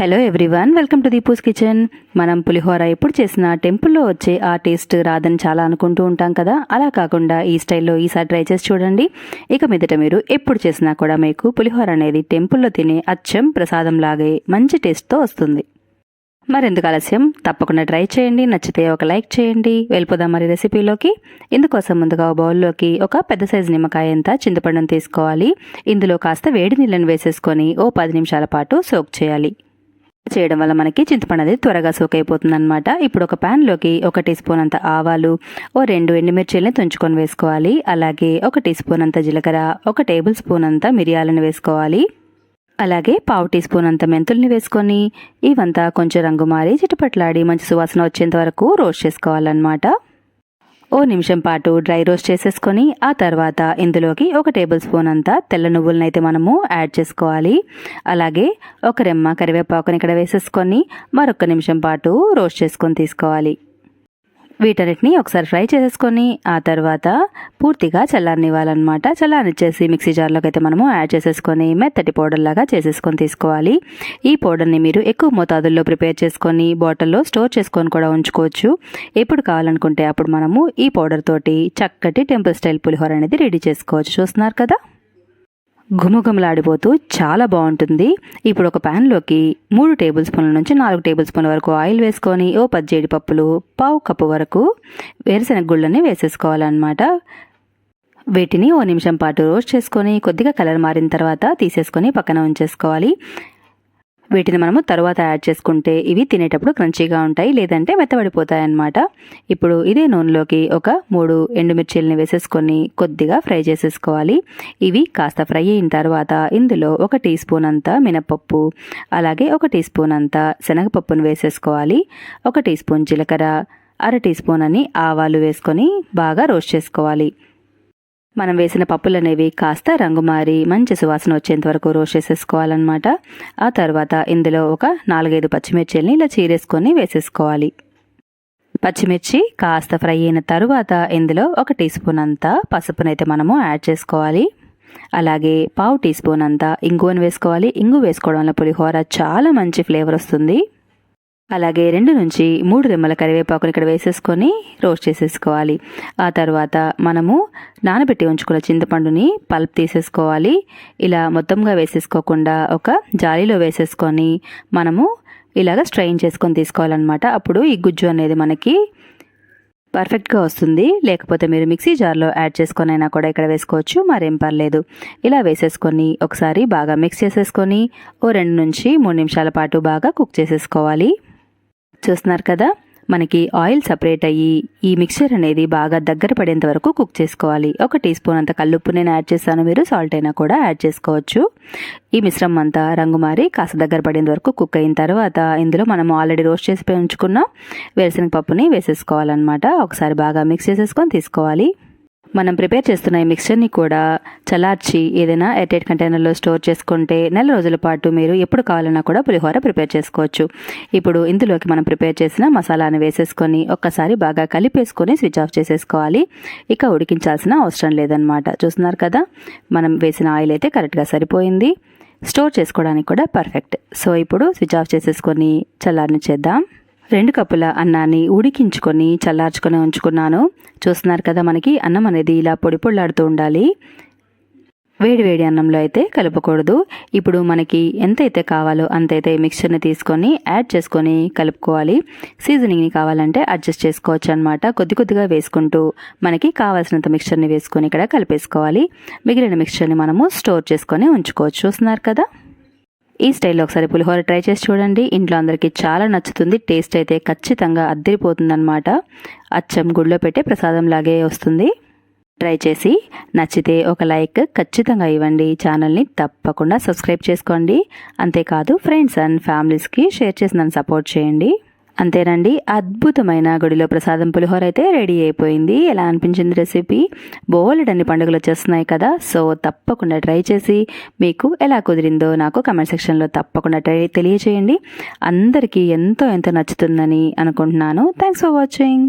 Hello everyone welcome to Deepu's kitchen మనం పులిహోర ఎప్పుడు చేసినా టెంపుల్లో వచ్చే ఆ టేస్ట్ రాదని చాలా అనుకుంటూ ఉంటాం కదా? అలా కాకుండా ఈ స్టైల్లో ఈసారి ట్రై చేసి చూడండి. ఇక మీదట మీరు ఎప్పుడు చేసినా కూడా మీకు పులిహోర అనేది టెంపుల్లో తినే అచ్చం ప్రసాదం లాగే మంచి టేస్ట్తో వస్తుంది. మరెందుకు ఆలస్యం? తప్పకుండా ట్రై చేయండి. నచ్చితే ఒక లైక్ చేయండి. వెళ్ళిపోదాం మరి రెసిపీలోకి. ఇందుకోసం ముందుగా బౌల్లోకి ఒక పెద్ద సైజు నిమ్మకాయ ఎంత చింతపండును తీసుకోవాలి. ఇందులో కాస్త వేడి నీళ్ళని వేసేసుకొని ఓ పది నిమిషాల పాటు సోక్ చేయాలి. చేయడం వల్ల మనకి చింతపండు అనేది త్వరగా సోక్ అయిపోతుంది అనమాట ఇప్పుడు ఒక ప్యాన్లోకి ఒక టీ స్పూన్ అంత ఆవాలు ఓ రెండు ఎండుమిర్చిల్ని తుంచుకొని వేసుకోవాలి. అలాగే ఒక టీ స్పూన్ అంత జీలకర్ర ఒక టేబుల్ స్పూన్ అంత మిరియాలను వేసుకోవాలి. అలాగే పావు టీ స్పూన్ అంత మెంతుల్ని వేసుకొని ఇవంతా కొంచెం రంగు మారి చిటపట్లాడి మంచి సువాసన వచ్చేంత వరకు రోస్ట్ చేసుకోవాలన్నమాట. ఓ నిమిషం పాటు డ్రై రోస్ట్ చేసేసుకొని ఆ తర్వాత ఇందులోకి ఒక టేబుల్ స్పూన్ అంతా తెల్ల నువ్వులను అయితే మనము యాడ్ చేసుకోవాలి. అలాగే ఒక రెమ్మ కరివేపాకుని ఇక్కడ వేసేసుకొని మరొక నిమిషం పాటు రోస్ట్ చేసుకొని తీసుకోవాలి. వీటన్నిటిని ఒకసారి ఫ్రై చేసేసుకొని ఆ తర్వాత పూర్తిగా చల్లారనివ్వాలన్నమాట. చల్లారనిచ్చేసి మిక్సీ జార్లోకి అయితే మనము యాడ్ చేసేసుకొని మెత్తటి పౌడర్ లాగా చేసేసుకొని తీసుకోవాలి. ఈ పౌడర్ని మీరు ఎక్కువ మోతాదుల్లో ప్రిపేర్ చేసుకొని బాటిల్లో స్టోర్ చేసుకొని కూడా ఉంచుకోవచ్చు. ఎప్పుడు కావాలనుకుంటే అప్పుడు మనము ఈ పౌడర్ తోటి చక్కటి టెంపుల్ స్టైల్ పులిహోర అనేది రెడీ చేసుకోవచ్చు. చూస్తున్నారు కదా? ఘుమఘుమలాడిపోతూ చాలా బాగుంటుంది. ఇప్పుడు ఒక ప్యాన్లోకి మూడు టేబుల్ స్పూన్ల నుంచి నాలుగు టేబుల్ స్పూన్ల వరకు ఆయిల్ వేసుకొని ఓ పచ్చేడి పప్పులు పావు కప్పు వరకు వేరుశెనగ గుళ్ళని వేసేసుకోవాలన్నమాట. వీటిని ఓ నిమిషం పాటు రోస్ట్ చేసుకొని కొద్దిగా కలర్ మారిన తర్వాత తీసేసుకొని పక్కన ఉంచేసుకోవాలి. వీటిని మనము తర్వాత యాడ్ చేసుకుంటే ఇవి తినేటప్పుడు క్రంచీగా ఉంటాయి లేదంటే మెత్తబడిపోతాయి అన్నమాట. ఇప్పుడు ఇదే నూనెలోకి ఒక మూడు ఎండుమిర్చిల్ని వేసేసుకొని కొద్దిగా ఫ్రై చేసేసుకోవాలి. ఇవి కాస్త ఫ్రై అయిన తర్వాత ఇందులో ఒక టీ స్పూన్ అంతా మినపప్పు అలాగే ఒక టీ స్పూన్ అంతా శనగపప్పును వేసేసుకోవాలి ఒక టీ స్పూన్ జీలకర్ర అర టీ స్పూన్ అని ఆవాలు వేసుకొని బాగా రోస్ట్ చేసుకోవాలి. మనం వేసిన పప్పులు అనేవి కాస్త రంగు మారి మంచి సువాసన వచ్చేంత వరకు రోస్ట్ చేసేసుకోవాలన్నమాట. ఆ తర్వాత ఇందులో ఒక నాలుగైదు పచ్చిమిర్చిల్ని ఇలా చీరేసుకొని వేసేసుకోవాలి. పచ్చిమిర్చి కాస్త ఫ్రై అయిన తరువాత ఇందులో ఒక టీ స్పూన్ అంతా పసుపునైతే మనము యాడ్ చేసుకోవాలి. అలాగే పావు టీ స్పూన్ అంతా ఇంగువను వేసుకోవాలి. ఇంగు వేసుకోవడం వల్ల పులిహోర చాలా మంచి ఫ్లేవర్ వస్తుంది. అలాగే రెండు నుంచి మూడు రెమ్మల కరివేపాకుని ఇక్కడ వేసేసుకొని రోస్ట్ చేసేసుకోవాలి. ఆ తర్వాత మనము నానబెట్టి ఉంచుకున్న చింతపండుని పల్ప్ తీసేసుకోవాలి. ఇలా మొత్తంగా వేసేసుకోకుండా ఒక జాలీలో వేసేసుకొని మనము ఇలాగ స్ట్రెయిన్ చేసుకొని తీసుకోవాలన్నమాట. అప్పుడు ఈ గుజ్జు అనేది మనకి పర్ఫెక్ట్గా వస్తుంది. లేకపోతే మీరు మిక్సీ జార్లో యాడ్ చేసుకొని అయినా కూడా ఇక్కడ వేసుకోవచ్చు. మరేం పర్లేదు. ఇలా వేసేసుకొని ఒకసారి బాగా మిక్స్ చేసేసుకొని ఓ రెండు నుంచి మూడు నిమిషాల పాటు బాగా కుక్ చేసేసుకోవాలి. చూస్తున్నారు కదా? మనకి ఆయిల్ సపరేట్ అయ్యి ఈ మిక్చర్ అనేది బాగా దగ్గర పడేంత వరకు కుక్ చేసుకోవాలి. ఒక టీ స్పూన్ అంత కల్లుప్పు నేను యాడ్ చేస్తాను మీరు. సాల్ట్ అయినా కూడా యాడ్ చేసుకోవచ్చు. ఈ మిశ్రమం అంతా రంగు మారి కాస్త దగ్గర పడేంత వరకు కుక్ అయిన తర్వాత ఇందులో మనం ఆల్రెడీ రోస్ట్ చేసి ఉంచుకున్న వేరుశనగ పప్పుని వేసేసుకోవాలన్నమాట. ఒకసారి బాగా మిక్స్ చేసేసుకొని తీసుకోవాలి. మనం ప్రిపేర్ చేస్తున్న ఈ మిక్స్చర్ని కూడా చల్లార్చి ఏదైనా ఎయిర్టైట్ కంటైనర్లో స్టోర్ చేసుకుంటే నెల రోజుల పాటు మీరు ఎప్పుడు కావాలన్నా కూడా పులిహోర ప్రిపేర్ చేసుకోవచ్చు. ఇప్పుడు ఇందులోకి మనం ప్రిపేర్ చేసిన మసాలాను వేసేసుకొని ఒక్కసారి బాగా కలిపేసుకొని స్విచ్ ఆఫ్ చేసేసుకోవాలి. ఇక ఉడికించాల్సిన అవసరం లేదనమాట చూస్తున్నారు కదా? మనం వేసిన ఆయిల్ అయితే కరెక్ట్గా సరిపోయింది. స్టోర్ చేసుకోవడానికి కూడా పర్ఫెక్ట్. సో ఇప్పుడు స్విచ్ ఆఫ్ చేసేసుకొని చల్లారని చేద్దాం. రెండు కప్పుల అన్నాన్ని ఉడికించుకొని చల్లార్చుకొని ఉంచుకున్నాను. చూస్తున్నారు కదా మనకి అన్నం అనేది ఇలా పొడి పొళ్ళాడుతూ ఉండాలి. వేడి వేడి అన్నంలో అయితే కలుపకూడదు. ఇప్పుడు మనకి ఎంతైతే కావాలో అంతైతే మిక్చర్ని తీసుకొని యాడ్ చేసుకొని కలుపుకోవాలి. సీజనింగ్ని కావాలంటే అడ్జస్ట్ చేసుకోవచ్చు అనమాట కొద్ది కొద్దిగా వేసుకుంటూ మనకి కావాల్సినంత మిక్చర్ని వేసుకొని ఇక్కడ కలిపేసుకోవాలి. మిగిలిన మిక్చర్ని మనము స్టోర్ చేసుకొని ఉంచుకోవచ్చు. చూస్తున్నారు కదా? ఈ స్టైల్లో ఒకసారి పులిహోర ట్రై చేసి చూడండి. ఇంట్లో అందరికీ చాలా నచ్చుతుంది. టేస్ట్ అయితే ఖచ్చితంగా అద్దరిపోతుందన్నమాట. అచ్చం గుడిలో పెట్టే ప్రసాదం లాగే వస్తుంది. ట్రై చేసి నచ్చితే ఒక లైక్ ఖచ్చితంగా ఇవ్వండి. ఛానల్ని తప్పకుండా సబ్స్క్రైబ్ చేసుకోండి. అంతేకాదు ఫ్రెండ్స్ అండ్ ఫ్యామిలీస్కి షేర్ చేసి నన్ను సపోర్ట్ చేయండి. అంతేనండి. అద్భుతమైన గుడిలో ప్రసాదం పులిహోర అయితే రెడీ అయిపోయింది. ఎలా అనిపించింది రెసిపీ? బోలెడన్ని పండుగలు వచ్చేస్తున్నాయి కదా సో తప్పకుండా ట్రై చేసి మీకు ఎలా కుదిరిందో నాకు కమెంట్ సెక్షన్లో తప్పకుండా ట్రై తెలియచేయండి. అందరికీ ఎంతో ఎంతో నచ్చుతుందని అనుకుంటున్నాను. Thanks for watching